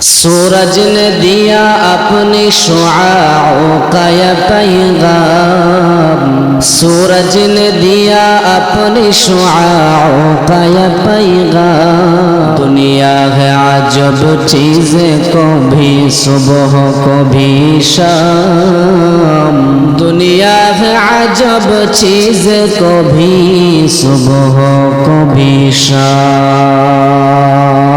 सूरज ने दिया अपनी शुआओं का ये पैगाम सूरज ने दिया अपनी शुआओं का ये पैगाम दुनिया है अजब चीज़ें को भी सुबह को भी शाम दुनिया है अजब चीज़ें को भी सुबह को भी शाम दुनिया में हो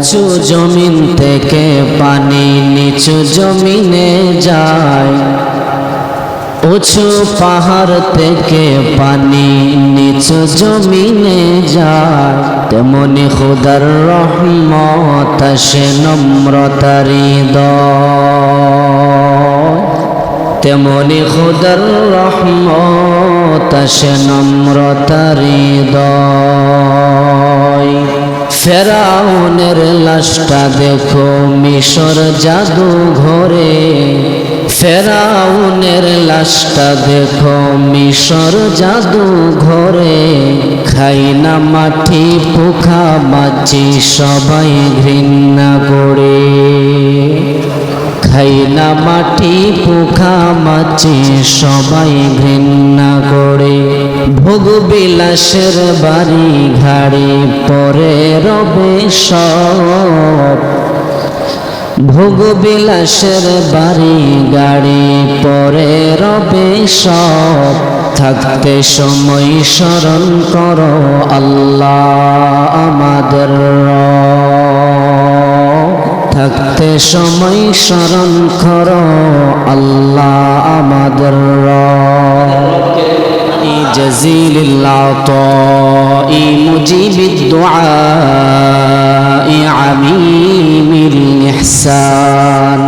উঁচু জমিন থেকে পানি নিচু জমিনে যায়। উঁচু পাহাড় থেকে পানি নিচু জমিনে যায়। তেমনি খুদার রহমত সে নম্রতারি তেমনি খুদার রহমত সে নম্রতারি দয় ফেরাউনের লাশটা দেখো মিশর জাদু ঘরে। ফেরাউনের লাশটা দেখো মিশর জাদু ঘরে। খাই না মাটি, পোখা মাছি, সবাই ঘৃণা করে। খাই না মাটি, পোখা মাছি, সবাই ঘৃণা ভোগ বিলাসের বাড়ি ঘাড়ি পরে রবে সব ভোগ বিলাসের বাড়ি গাড়ি পরে রবে সব থাকতে সময় স্মরণ করো আল্লাহ আমাদের। থাকতে সময় স্মরণ করো আল্লাহ আমাদের রব। جزيل العطاء مجيب الدعاء عميم الإحسان.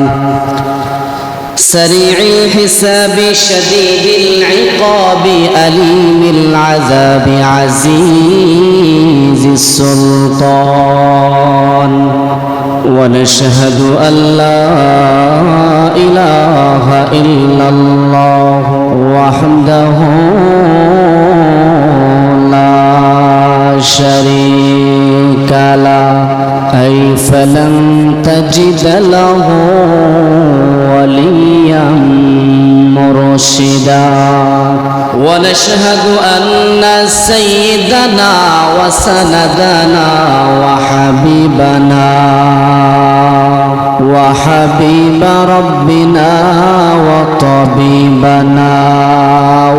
سريع الحساب شديد العقاب أليم العذاب عزيز السلطان. ونشهد أن لا إله إلا الله وحده شريك له أي فلن تجد له وليا مرشدا ونشهد أن سيدنا وسندنا وحبيبنا وحبيب ربنا وطبيبنا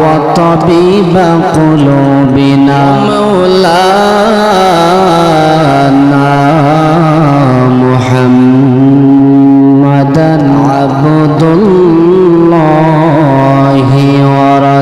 وطبيب قلوبنا مولانا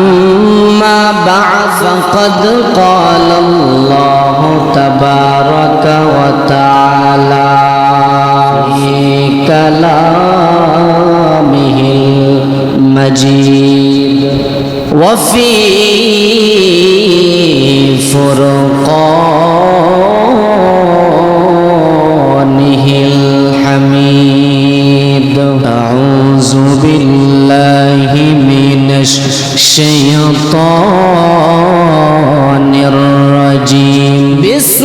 أما بعد فقد قال الله تبارك وتعالى في كلامه المجيد وفي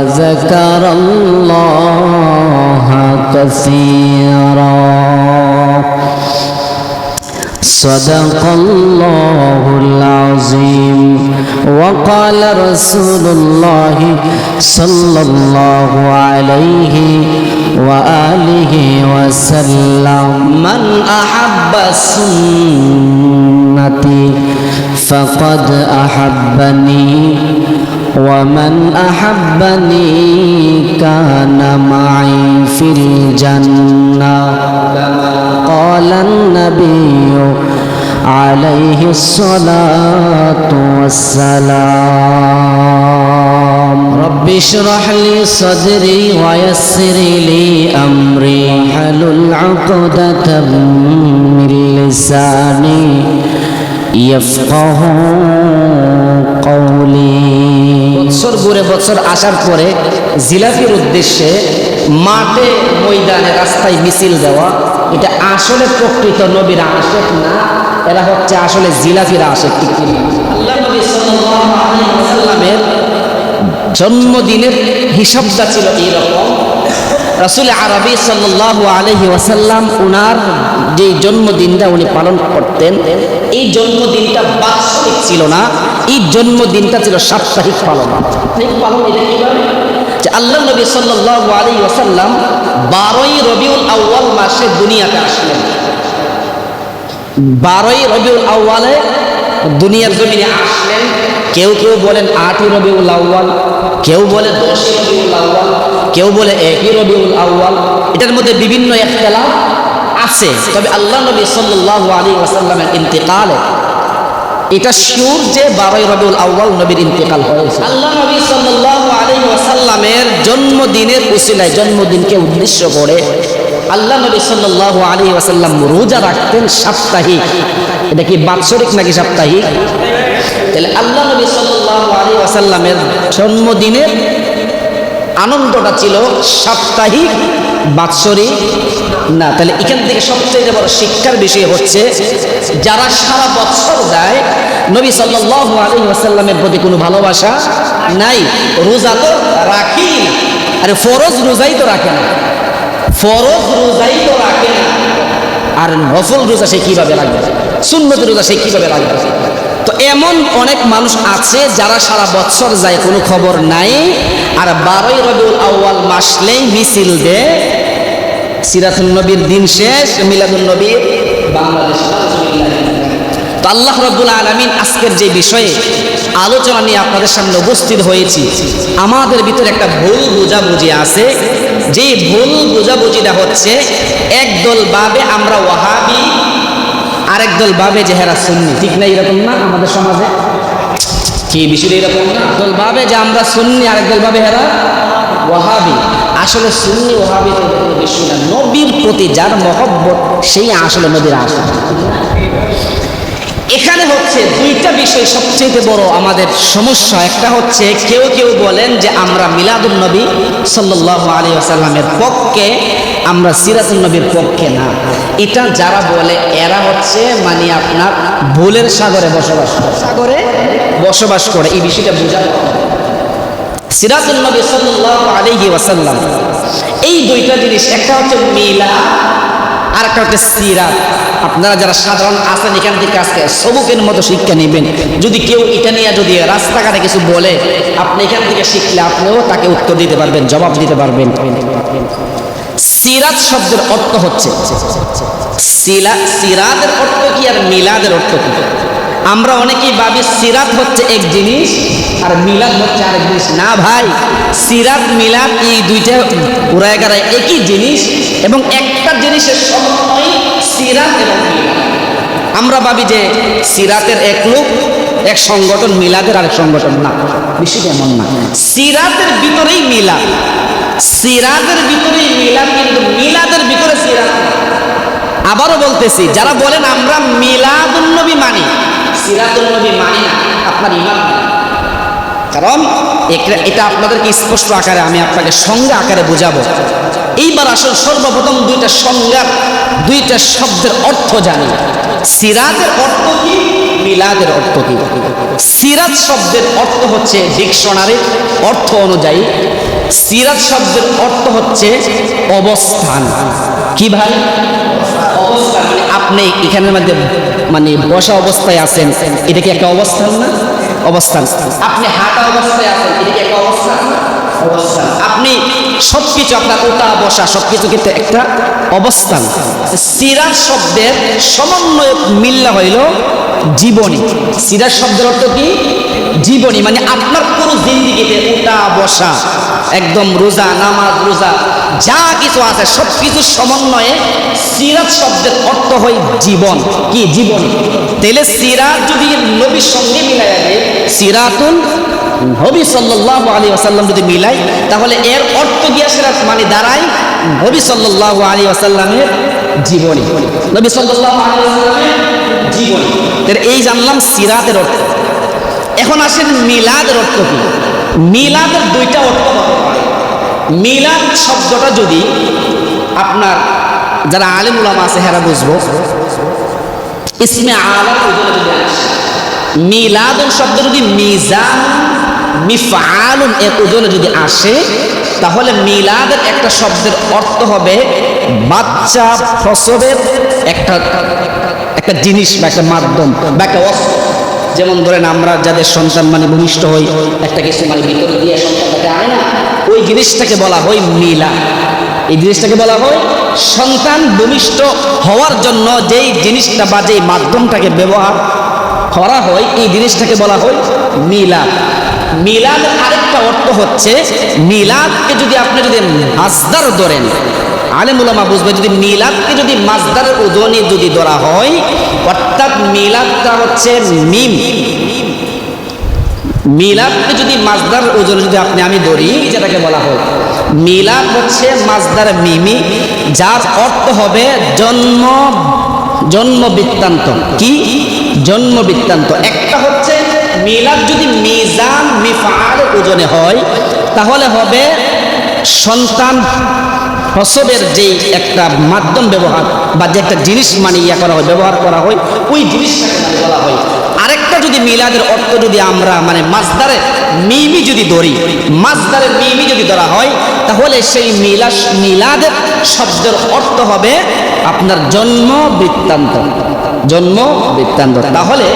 وذكر الله كثيرا. صدق الله العظيم. وقال رسول الله صلى الله عليه وآله وسلم من أحب سنتي فقد أحبني ومن أحبني كان معي في الجنة كما قال النبي عليه الصلاة والسلام. رب اشرح لي صدري ويسر لي أمري. حلل عقدة من لساني. يفقه قولي বছর ঘুরে বছর আসার পরে জিলাপির উদ্দেশ্যে মাঠে ময়দানে রাস্তায় মিছিল দেওয়া এটা আসলে প্রকৃত নবীর আশেক না এরা হচ্ছে আসলে জিলাপির আশেক ঠিক কি না? আল্লাহ নবী সাল্লাল্লাহু আলাইহি ওয়াসাল্লামের জন্মদিনের হিসাবটা ছিল এইরকম রাসূল আরবি সাল্লাল্লাহু আলাইহি ওয়াসাল্লাম উনার যে জন্মদিনটা উনি পালন করতেন, এই জন্মদিনটা বাৎসরিক ছিল না, এই জন্মদিনটা ছিল সাপ্তাহিক পালন। যে আল্লাহ নবী সাল্লাল্লাহু আলাইহি ওয়াসাল্লাম বারোই রবিউল আউয়াল মাসে দুনিয়াতে আসলেন। বারোই রবিউল আউ্বালে দুনিয়ার জমিনে আসলেন। কেউ কেউ বলেন আটই রবিউল আউ্বাল কেউ বলে দশই রবিউল আউ্বাল কেউ বলে একই রবিউল আউ্বাল এটার মধ্যে বিভিন্ন একতলা আছে। তবে আল্লাহ নবী সাল্লাল্লাহু আলাইহি ওয়াসাল্লামের ইন্তেকালে এটা শিওর যে বারোই রবিউল আউ্বাল নবীর ইন্তেকাল হয়েছে। আল্লাহ নবী সাল্লাল্লাহু আলাইহি ওয়াসাল্লামের জন্মদিনের উসিলায় জন্মদিনকে উদ্দেশ্য করে আল্লাহ নবী সাল্লাল্লাহু আলাইহি ওয়াসাল্লাম রোজা রাখতেন সাপ্তাহিক। এটা কি বাৎসরিক নাকি সাপ্তাহিক? তাহলে আল্লাহ নবী সাল্লাল্লাহু আলাইহি ওয়াসাল্লামের জন্মদিনের আনন্দটা ছিল সাপ্তাহিক বাৎসরিক। না, তাহলে এখান থেকে সবচেয়ে বড় শিক্ষার বিষয় হচ্ছে, যারা সারা বছর যায়, নবী সাল্লাল্লাহু আলাইহি ওয়াসাল্লামের প্রতি কোনো ভালোবাসা নাই। রোজা তো রাখি। আরে ফরজ রোজাই তো রাখে না। ফরজ রোজাই তো রাখে না। আর নফল রোজা সে কীভাবে রাখবে? সুন্নত রোজা সে কীভাবে রাখবে? তো এমন অনেক মানুষ আছে যারা সারা বছর যায়, কোনো খবর নাই। আর বারোই রবিউল আউয়াল মাসলেই মিছিল দে সিরাতুল নবীর দিন শেষ মিলাদুল বাংলাদেশ। তো আল্লাহ রব্বুল আলমিন আজকের যে বিষয়ে আলোচনা নিয়ে আপনাদের সামনে উপস্থিত হয়েছি, আমাদের ভিতরে একটা ভুল বোঝাবুঝি আছে। যে ভুল বোঝাবুঝিটা হচ্ছে, একদল ভাবে আমরা ওয়াহাবি আরেক দল ভাবে যে হেরা সুন্নি, ঠিক না এরকম না আমাদের সমাজে? কি বিষয় এরকম না? দল ভাবে যে আমরা সুন্নি, আরেক দল ভাবে হেরা ওয়াহাবি। আসলে সুন্নি ওহাবি বিশ্ব বিষয় না। নবীর প্রতি যার মহব্বত, সেই আসলে নবীর আসল। এখানে হচ্ছে দুইটা বিষয় সবচেয়ে বড় আমাদের সমস্যা। একটা হচ্ছে কেউ কেউ বলেন যে আমরা মিলাদুল নবী সাল্লাহ আলী আসাল্লামের পক্ষে, আমরা সিরাতুল নবীর পক্ষে না। এটা যারা বলে, এরা হচ্ছে মানে আপনার ভুলের সাগরে বসবাস করে। সাগরে বসবাস করে, এই বিষয়টা বোঝা সিরাতুল নবী সাল্লাহ আলাইহি ওয়াসাল্লাম, এই দুইটা জিনিস, একটা হচ্ছে মিলা আর একটা হচ্ছে সিরাত আপনারা যারা সাধারণ আছেন, এখান থেকে আজকে সবুকের মতো শিক্ষা নেবেন। যদি কেউ এটা নিয়ে যদি রাস্তাঘাটে কিছু বলে, আপনি এখান থেকে শিখলে আপনিও তাকে উত্তর দিতে পারবেন, জবাব দিতে পারবেন। সিরাত শব্দের অর্থ হচ্ছে সিরাতের অর্থ কি আর মিলাদের অর্থ কি? আমরা অনেকেই ভাবি সিরাত হচ্ছে এক জিনিস আর মিলাদ হচ্ছে আরেক জিনিস। না ভাই, সিরাত, মিলাদ এই দুইটা গাড়ায় একই জিনিস এবং একটা জিনিসের সমন্বয় সিরাত এবং আমরা ভাবি যে সিরাতের এক লোক, এক সংগঠন মিলাদের আরেক সংগঠন না বিষয়টা এমন না। সিরাতের ভিতরেই মিলাদ। সিরাতের ভিতরেই মিলাদ, কিন্তু মিলাদের ভিতরে সিরাত আবারও বলতেছি, যারা বলেন আমরা মিলাদুন্নবী মানি সিরাতুন্নবী মানি না, আপনার ইমান কারণ এটা- এটা আপনাদেরকে স্পষ্ট আকারে আমি আপনাকে সংজ্ঞা আকারে বোঝাবো। এইবার আসল সর্বপ্রথম দুইটা সংজ্ঞার দুইটা শব্দের অর্থ জানি। সিরাতের অর্থ কি? মিলাদের অর্থ কি? সিরাত শব্দের অর্থ হচ্ছে ডিকশনারির অর্থ অনুযায়ী। সিরাত শব্দের অর্থ হচ্ছে অবস্থান। কি ভাই? অবস্থান মানে আপনি এখানের মধ্যে মানে বসা অবস্থায় আছেন, এটা কি একটা অবস্থান না? অবস্থান। আপনি হাঁটা অবস্থায় আছেন, এটা কি একটা অবস্থান? অবস্থান। আপনি সবকিছু আপনার উঠা বসা, সবকিছু কিন্তু একটা অবস্থান। সিরাজ শব্দের সমন্বয় মিল্লা হইল জীবনী। সিরাজ শব্দের অর্থ কি? জীবনী মানে আপনার পুরো জিন্দিগিতে উঠা বসা, একদম রোজা, নামাজ, রোজা, যা কিছু আছে সব কিছুর সমন্বয়ে সিরাজ শব্দের অর্থ হয় জীবন। কি? জীবন। তাহলে সিরাত যদি নবীর সঙ্গে মিলাই যাবে সিরাতুল নবী সাল্লাল্লাহু আলাইহি ওয়াসাল্লাম যদি মিলাই তাহলে এর অর্থ গিয়া সিরাত মানে দাঁড়ায় নবী সাল্লাল্লাহু আলাইহি ওয়াসাল্লামের জীবনী। নবী সাল্লাল্লাহু আলাইহি ওয়াসাল্লামের জীবনী। তাহলে এই জানলাম সিরাতের অর্থ। এখন আসেন মিলাদের অর্থ কি? মিলাদের দুইটা অর্থ হতে পারে। মিলাদ শব্দটা যদি আপনার যারা আলিম উলামা আছে হেরা বুঝব। ইসমে আসে মিলাদুন শব্দ যদি মিজান, মিফআলুন এর ওজনে যদি আসে, তাহলে মিলাদের একটা শব্দের অর্থ হবে বাচ্চা, প্রসবের একটা একটা জিনিস বা একটা মাধ্যম বা একটা অস্ত্র। যেমন ধরেন আমরা যাদের সন্তান মানে ভূমিষ্ঠ হই, একটা কিছু মানে ভিতরে দিয়ে সন্তানটাকে আনে না, ওই জিনিসটাকে বলা হয় মিলা এই জিনিসটাকে বলা হয় সন্তান ভূমিষ্ঠ হওয়ার জন্য যেই জিনিসটা বা যেই মাধ্যমটাকে ব্যবহার করা হয়, এই জিনিসটাকে বলা হয় মিলাদ। মিলাদ আরেকটা অর্থ হচ্ছে মিলাদকে যদি আপনি যদি মাসদার ধরেন আলেমুলামা বুঝবে, যদি মিলাদকে যদি মাসদারের ওজনে যদি ধরা হয়, অর্থাৎ মিলাদটা হচ্ছে মিম। মিলাদকে যদি মাজদার ওজনে যদি আপনি, আমি ধরি, যেটাকে বলা হয় মিলাদ হচ্ছে মাজদার মিমি, যার অর্থ হবে জন্ম জন্ম বৃত্তান্ত। কি? জন্ম বৃত্তান্ত। একটা হচ্ছে মিলাদ যদি মিজান মিফাল ওজনে হয়, তাহলে হবে সন্তান প্রসবের যে একটা মাধ্যম ব্যবহার বা যে একটা জিনিস মানে ইয়া করা হয়, ব্যবহার করা হয়, ওই জিনিসটাকে বলা হয় আরেকটা যদি মিলাদের অর্থ যদি আমরা মানে মাছদারে মিমি যদি ধরি মাছদারে মিমি যদি ধরা হয়, তাহলে সেই মিলাস, মিলাদের শব্দের অর্থ হবে আপনার জন্ম বৃত্তান্ত। জন্ম বৃত্তান্ত। তাহলে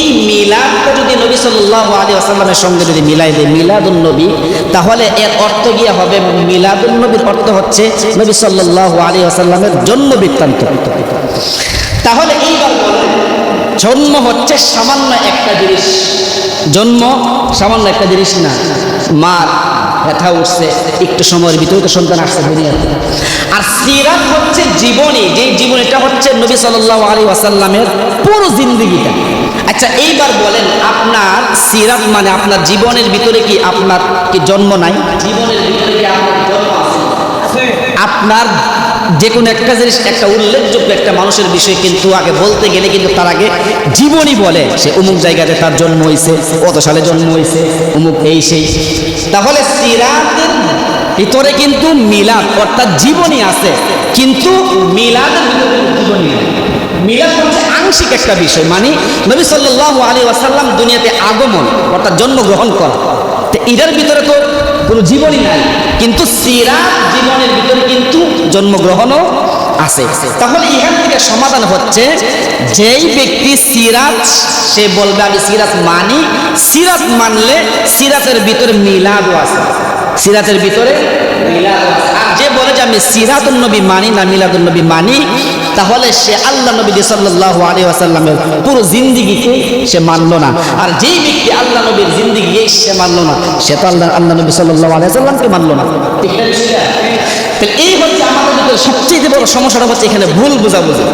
এই মিলাদটা যদি নবী সাল্লাহ আলী আসাল্লামের সঙ্গে যদি মিলাই দেয় মিলাদুল নবী, তাহলে এর অর্থ গিয়ে হবে মিলাদুল নবীর অর্থ হচ্ছে নবী সাল্লাহ আলী আসাল্লামের জন্ম বৃত্তান্ত। তাহলে এইবার বলেন জন্ম হচ্ছে সামান্য একটা জিনিস। জন্ম সামান্য একটা জিনিস না। মার ব্যথা উঠছে একটু সময়ের ভিতরে তো সন্তান আসছে দুনিয়াতে। আর সিরাত হচ্ছে জীবনী যে জীবনীটা হচ্ছে নবী সাল্লাহ আলী ওয়াসাল্লামের পুরো জিন্দগিটা। আচ্ছা এইবার বলেন আপনার সিরাত মানে আপনার জীবনের ভিতরে কি আপনার কি জন্ম নাই? জীবনের ভিতরে কি আপনার জন্ম আছে? আপনার যে কোনো একটা জিনিস, একটা উল্লেখযোগ্য একটা মানুষের বিষয় কিন্তু আগে বলতে গেলে কিন্তু তার আগে জীবনই বলে, সে অমুক জায়গাতে তার জন্ম হয়েছে কত সালে জন্ম হয়েছে অমুক এই সেই। তাহলে সিরাতের ভিতরে কিন্তু মিলাদ অর্থাৎ জীবনী আছে, কিন্তু মিলাদের ভিতরে কিন্তু জীবনী মিলাদ হচ্ছে আংশিক একটা বিষয় মানে নবী সাল্লাল্লাহু আলাইহি ওয়াসাল্লাম দুনিয়াতে আগমন অর্থাৎ জন্মগ্রহণ করা। তো এটার ভিতরে তো কোনো জীবনই নাই। কিন্তু সিরাত জীবনের ভিতরে কিন্তু জন্মগ্রহণও আছে। তাহলে এখান থেকে সমাধান হচ্ছে যেই ব্যক্তি সিরাত, সে বলবে, আমি সিরাত মানি। সিরাত মানলে সিরাতের ভিতরে মিলাদও আছে। সিরাতের ভিতরে মিলাদও আছে। আর যে বলে যে, আমি সিরাতুল নবী মানি না মিলাদুল নবী মানি তাহলে সে আল্লাহ নবী সাল্লাহ আলী আসাল্লামের পুরো জিন্দিগিকে সে মানলো না। আর যেই ব্যক্তি আল্লাহ নবীর জিন্দিগি সে মানলো না, সে তো আল্লাহ আল্লাহ নবী সাল্লাহ আলী আসাল্লামকে মানলো না। এই হচ্ছে আমাদের সবচেয়ে বড় সমস্যাটা হচ্ছে এখানে ভুল বোঝাবুঝি।